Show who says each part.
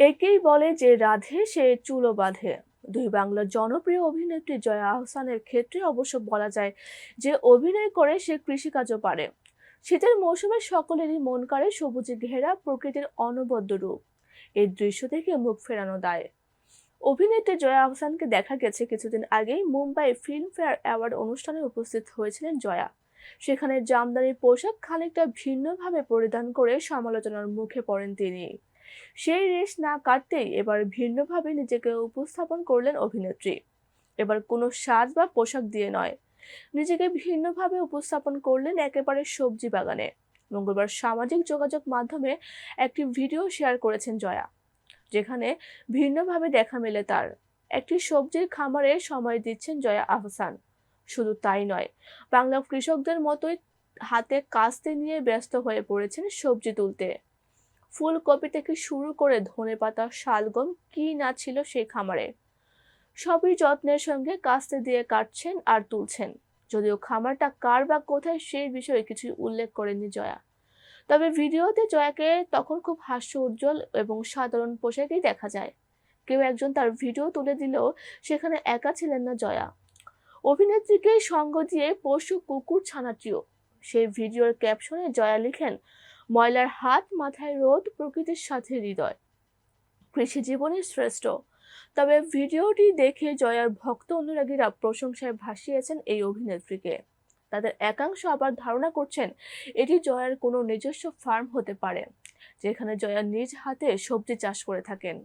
Speaker 1: একেই বলে যে রাধে, সে চুলো বাঁধে। দুই বাংলার জনপ্রিয় অভিনেত্রী জয়া আহসানের ক্ষেত্রে অবশ্য বলা যায় যে অভিনয় করে সে কৃষিকাজও পারে। শীতের মৌসুমে সকলেরই মন করে সবুজে ঘেরা প্রকৃতির অনবদ্য রূপ। এই দৃশ্য থেকে মুখ ফেরানো দায়। অভিনেত্রী জয়া আহসানকে দেখা গেছে কিছুদিন আগেই মুম্বাই ফিল্মফেয়ার অ্যাওয়ার্ড অনুষ্ঠানে উপস্থিত হয়েছিলেন জয়া। সেখানে জামদানি পোশাক খানিকটা ভিন্নভাবে পরিধান করে সমালোচনার মুখে পড়েন তিনি। সেই রেশ না কাটতেই এবার ভিন্নভাবে নিজেকে উপস্থাপন করলেন অভিনেত্রী। এবার কোনো সাজ বা পোশাক দিয়ে নয়। নিজেকে ভিন্নভাবে উপস্থাপন করলেন একেবারে সবজি বাগানে। মঙ্গলবার সামাজিক যোগাযোগ মাধ্যমে একটি ভিডিও শেয়ার করেছেন জয়া, যেখানে ভিন্নভাবে দেখা মেলে তার। একটি সবজির খামারে সময় দিচ্ছেন জয়া আহসান। শুধু তাই নয় বাংলা কৃষকদের মতোই হাতে কাস্তে নিয়ে ব্যস্ত হয়ে পড়েছেন সবজি তুলতে। ফুলকপি থেকে শুরু করে ধনেপাতা, শালগম, কি না ছিল সেই খামারে। সবই যত্নের সঙ্গে কাস্তে দিয়ে কাটছেন আর তুলছেন। যদিও খামারটা কার বা কোথায় সেই বিষয়ে কিছুই উল্লেখ করেননি জয়া। তবে ভিডিওতে জয়াকে তখন খুব হাস্য উজ্জ্বল এবং সাধারণ পোশাকেই দেখা যায়। কেউ একজন তার ভিডিও তুলে দিলেও সেখানে একা ছিলেন না জয়া। অভিনেত্রীকে সঙ্গ দিয়ে পশু কুকুর ছানাটিও। সেই ভিডিওর ক্যাপশনে জয়া লিখেন ময়লার হাত মাথায় রোদ, প্রকৃতির সাথে হৃদয়। কৃষি জীবনে শ্রেষ্ঠ। তবে ভিডিওটি দেখে জয়ার ভক্ত অনুরাগীরা প্রশংসায় ভাসিয়েছেন এই অভিনেত্রীকে। তাদের একাংশ আবার ধারণা করছেন, এটি জয়ার কোনো নিজস্ব ফার্ম হতে পারে, যেখানে জয়া নিজ হাতে সবজি চাষ করে থাকেন।